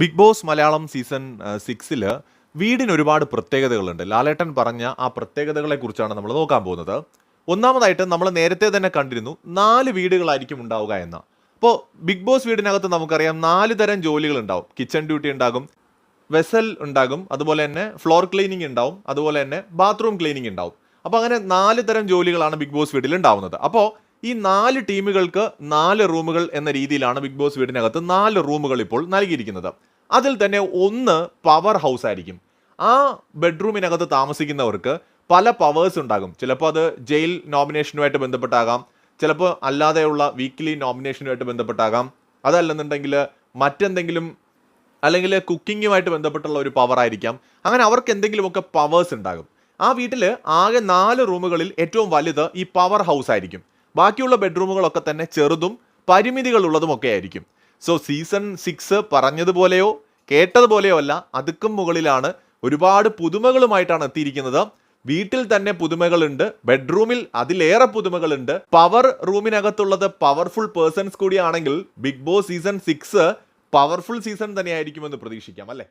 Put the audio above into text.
Big boss Malayalam season സിക്സിൽ വീടിന് ഒരുപാട് പ്രത്യേകതകളുണ്ട്. ലാലേട്ടൻ പറഞ്ഞ ആ പ്രത്യേകതകളെ കുറിച്ചാണ് നമ്മൾ നോക്കാൻ പോകുന്നത്. ഒന്നാമതായിട്ട് നമ്മൾ നേരത്തെ തന്നെ കണ്ടിരുന്നു നാല് വീടുകളായിരിക്കും ഉണ്ടാവുക എന്ന. അപ്പോൾ ബിഗ് ബോസ് വീടിനകത്ത് നമുക്കറിയാം നാല് തരം ജോലികൾ ഉണ്ടാവും. കിച്ചൺ ഡ്യൂട്ടി ഉണ്ടാകും വെസൽ ഉണ്ടാകും അതുപോലെ തന്നെ ഫ്ലോർ ക്ലീനിങ് ഉണ്ടാവും അതുപോലെ തന്നെ ബാത്റൂം ക്ലീനിങ് ഉണ്ടാവും. അപ്പോൾ അങ്ങനെ നാല് തരം ജോലികളാണ് ബിഗ് ബോസ് വീട്ടിൽ ഉണ്ടാവുന്നത്. അപ്പോൾ ഈ നാല് ടീമുകൾക്ക് നാല് റൂമുകൾ എന്ന രീതിയിലാണ് ബിഗ് ബോസ് വീടിനകത്ത് നാല് റൂമുകൾ ഇപ്പോൾ നൽകിയിരിക്കുന്നത്. അതിൽ തന്നെ ഒന്ന് പവർ ഹൗസ് ആയിരിക്കും. ആ ബെഡ്റൂമിനകത്ത് താമസിക്കുന്നവർക്ക് പല പവേഴ്സ് ഉണ്ടാകും. ചിലപ്പോൾ അത് ജയിൽ നോമിനേഷനുമായിട്ട് ബന്ധപ്പെട്ടാകാം. ചിലപ്പോൾ അല്ലാതെയുള്ള വീക്ക്ലി നോമിനേഷനുമായിട്ട് ബന്ധപ്പെട്ടാകാം. അതല്ലെന്നുണ്ടെങ്കിൽ മറ്റെന്തെങ്കിലും അല്ലെങ്കിൽ കുക്കിങ്ങുമായിട്ട് ബന്ധപ്പെട്ടുള്ള ഒരു പവർ ആയിരിക്കാം. അങ്ങനെ അവർക്ക് എന്തെങ്കിലുമൊക്കെ പവേഴ്സ് ഉണ്ടാകും. ആ വീട്ടിൽ ആകെ നാല് റൂമുകളിൽ ഏറ്റവും വലുത് ഈ പവർ ഹൗസ് ആയിരിക്കും. ബാക്കിയുള്ള ബെഡ്റൂമുകളൊക്കെ തന്നെ ചെറുതും പരിമിതികളുള്ളതുമൊക്കെ ആയിരിക്കും. സോ സീസൺ സിക്സ് പറഞ്ഞതുപോലെയോ കേട്ടതുപോലെയോ അല്ല അതുക്കും മുകളിലാണ് ഒരുപാട് പുതുമകളുമായിട്ടാണ് എത്തിയിരിക്കുന്നത്. വീട്ടിൽ തന്നെ പുതുമകളുണ്ട് ബെഡ്റൂമിൽ അതിലേറെ പുതുമകളുണ്ട്. പവർ റൂമിനകത്തുള്ളത് powerful persons കൂടിയാണെങ്കിൽ big boss season six powerful season തന്നെയായിരിക്കുമെന്ന് പ്രതീക്ഷിക്കാം അല്ലേ?